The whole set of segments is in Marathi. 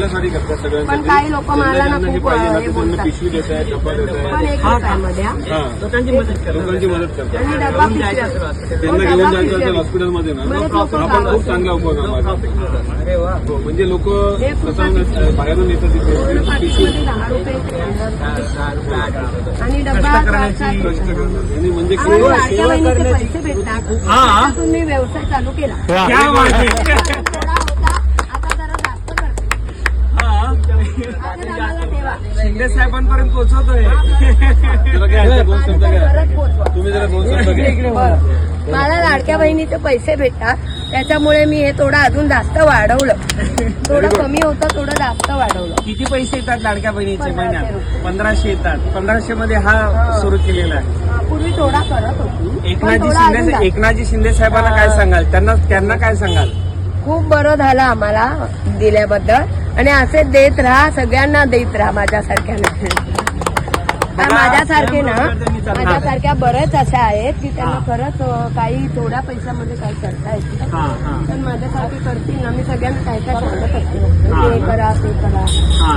चांगल्यासाठी करतात सगळ्यांसाठी पण काही लोकं मला ना ज्यांना हे खूप, पाहिजे ना हे ते त्यांना बोलतात. पिशवी देत आहेत डबा देत पण आहेत एक रुपयामध्ये हा. हा. लोकांची मदत करा लोकांची मदत करतात. आणि डबा पिशव्या. त्यांना हो, घेऊन डबा जायचं पिशव्या. हॉस्पिटलमध्ये ना. बरेच लोकं हा पण खूप चांगला उपक्रम आहे अरे वा. हो, म्हणजे लोक स्वतःहून रुपया बाहेरून येतात तिथे. पिशवी. पाकिटमध्ये दहा रुपये आणि करण्याची म्हणजे आम्हाला केवळ लाडक्या बहिणीचे पैसे भेटतात. हा. त्याच्यातून मी व्यवसाय चालू केला. क्या बात आहे. शिंदे साहेबांपर्यंत पोहोचवतोय. तुम्ही जरा दोन शब्द घ्या बरं. मला लाडक्या बहिणीचे पैसे भेटतात. त्याच्यामुळे मी हे थोडं अजून जास्त वाढवलं. थोडं कमी होतं थोडं जास्त वाढवलं. किती पैसे येतात लाडक्या बहिणीचे महिन्यात. पंधराशे येतात. पंधराशे मध्ये हा सुरू केलेला आहे. पूर्वी थोडा करत होती. एकनाथजी शिंदे. एकनाथजी शिंदे साहेबांना काय सांगाल? त्यांना त्यांना काय सांगाल? खूप बरं झालं आम्हाला दिल्याबद्दल. आणि असे देत राहा सगळ्यांना देत राहा माझ्यासारख्या माझ्यासारखे ना माझ्यासारख्या बरेच अशा आहेत की त्यांना खरंच काही थोड्या पैशामध्ये काही करता येत पण माझ्यासारखे करतील ना मी सगळ्यांना काय काय सांगत असते हे करा ते करा. हा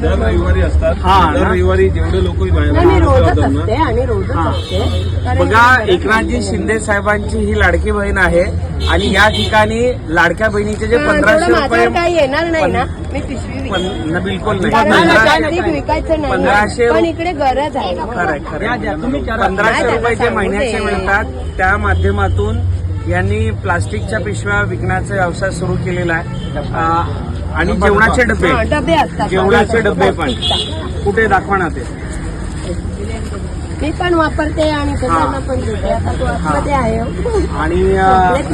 दर रविवारी असतात. दर ना? रविवारी जेवढे लोक बाहेर नाही मी रोजच जातात ना, असते आणि रोजच. असते. कारण बघा एकनाथजी शिंदे साहेबांची ही लाडकी बहीण आहे आणि या ठिकाणी लाडक्या बहिणीचे जे पंधराशे रुपये काही येणार नाही ना. मी पिशवी विकते. पण- न, बिलकुल नाही. कारण पंधरा- प्लास्टिक विकायचं पंधराशे नाही पण रु- इकडे गरज आहे. खरंय खरंय नाही, पंधराशे त्यांना रुपये जे सांगू महिन्याचे दे. मिळतात त्या माध्यमातून यांनी प्लास्टिकच्या पिशव्या विकण्याचा व्यवसाय सुरू केलेला आहे. अं, आणि जेवणाचे डबे. हा, डबे असतात. जेवणाचे डबे पण. कुठे दाखवा ना ते. मी पण वापरते आणि सगळ्यांना पण देते. आता तू आतमध्ये आहे. आणि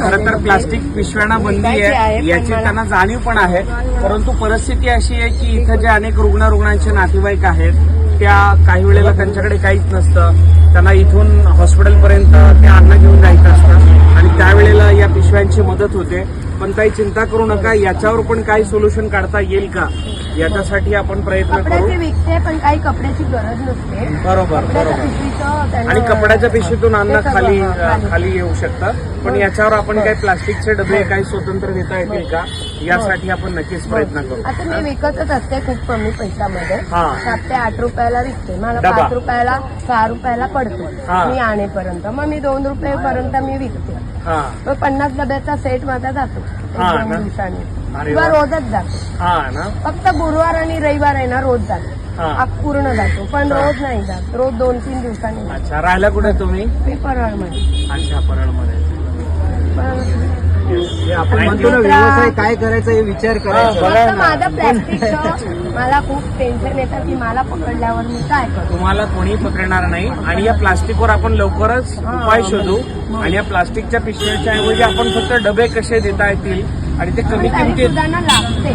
खरं तर प्लास्टिक पिशव्यांना बंदी आहे, याची त्यांना जाणीव पण आहे. परंतु परिस्थिती अशी आहे की इथं जे अनेक रुग्ण रुग्णांचे नातेवाईक आहेत त्या काही वेळेला त्यांच्याकडे काहीच नसतं. त्यांना इथून हॉस्पिटलपर्यंत ते अन्न घेऊन जायचं असतं. आणि त्यावेळेला या पिशव्यांची मदत होते. पण काही चिंता करू नका याच्यावर पण काही सोल्युशन काढता येईल का? याच्यासाठी आपण प्रयत्न करू. कपड्याचे विकते पण काही कपड्याची गरज नसते. बरोबर बरोबर. पिशवीचं आणि कपड्याच्या पिशवीतून अन्न ते सगळं, खाली हा, खाली. खाली येऊ शकतं. पण याच्यावर आपण काही प्लास्टिकचे डबे काही स्वतंत्र देता येतील का? यासाठी आपण नक्कीच प्रयत्न करू. आता मी विकतच असते खूप कमी पैशामध्ये. हा. सात ते आठ रुपयाला विकते. मला डबा. पाच रुपयाला सहा रुपयाला पडतो. हा. मी आणेपर्यंत. मग मी दोन रुपयेपर्यंत मी विकते. हा. मग पन्नास डब्याचा सेट माझा जातो. एक हा दोन ना? दिवसांनी. अरे किंवा वा. रोजच जातो. हा ना. फक्त गुरुवार आणि रविवार आहे ना रोज जातो. हा. आप पूर्ण जातो. पण हा. रोज नाही जात. रोज दोन तीन दिवसांनी जातो. अच्छा. राहिला कुठे तुम्ही? मी परळमध्ये. अच्छा परळमध्ये. आपण म्हणतो ना, व्यवसाय काय करायचा हे विचार करायचा. फक्त. माझं प्लॅस्टिकचं मला खूप टेन्शन येतं की मला पकडल्यावर मी काय करू? तुम्हाला कोणी पकडणार नाही. आणि या प्लास्टिकवर आपण लवकरच उपाय शोधू. आणि या प्लास्टिकच्या पिशव्याच्या ऐवजी आपण फक्त डबे कसे देता येतील? आणि ते कमी किमतीत सुद्धा लागते.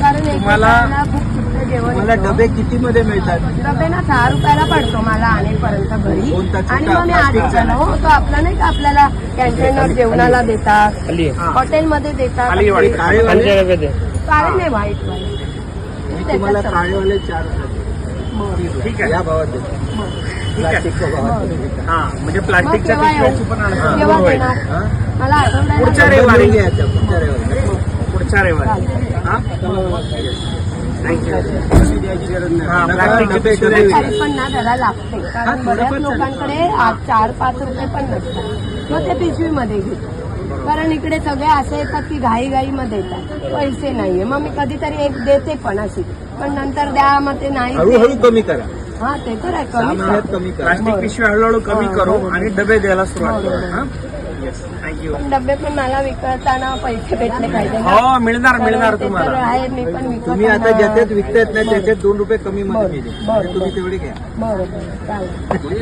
कारण तुम्हाला- एकेकांना मला. डबे किती मध्ये मिळतात? डबे ना सहा रुपयाला पडतो मला आणेपर्यंत घरी. आणि मग मी प्लास्टिकचा? आधी हो तो आपला नाही का आपल्याला कॅन्टीनवर जेवणाला देतात. हॉटेलमध्ये देतात? काळे नाही मी तुम्हाला काळेवाले चार ठीक आहे. या भावात. हा म्हणजे प्लास्टिकच्या हा? मला आठवड्याला पुढच्या. रविवारी. पुढच्या रविवारी. हा द्यायची गरज नाही. हा, पण ना जरा लागते. कारण बऱ्याच लोकांकडे आज चार पाच रुपये पण नसतात. मग ते पिशवीमध्ये घेतो कारण इकडे सगळे असे येतात की घाई घाई मध्ये येतात. पैसे नाहीये. मग मी कधीतरी एक देते पण अशी. पण नंतर द्या मग ते नाही हळूहळू कमी करा. हा ते तर आहे. कमी कमी करा. प्लास्टिक पिशवी हळूहळू कमी हा, करू बरोबर. आणि डबे द्यायला सुरुवात करू. डबे पण मला विकताना पैसे भेटले पाहिजे. हो मिळणार मिळणार तुम्हाला. आहे मी पण विकत तुम्ही आता ज्याच्यात विकतायत ना त्याच्यात दोन रुपये कमी मध्ये मिळेल बरं, तुम्ही. तेवढे घ्या. बरोबर चालेल.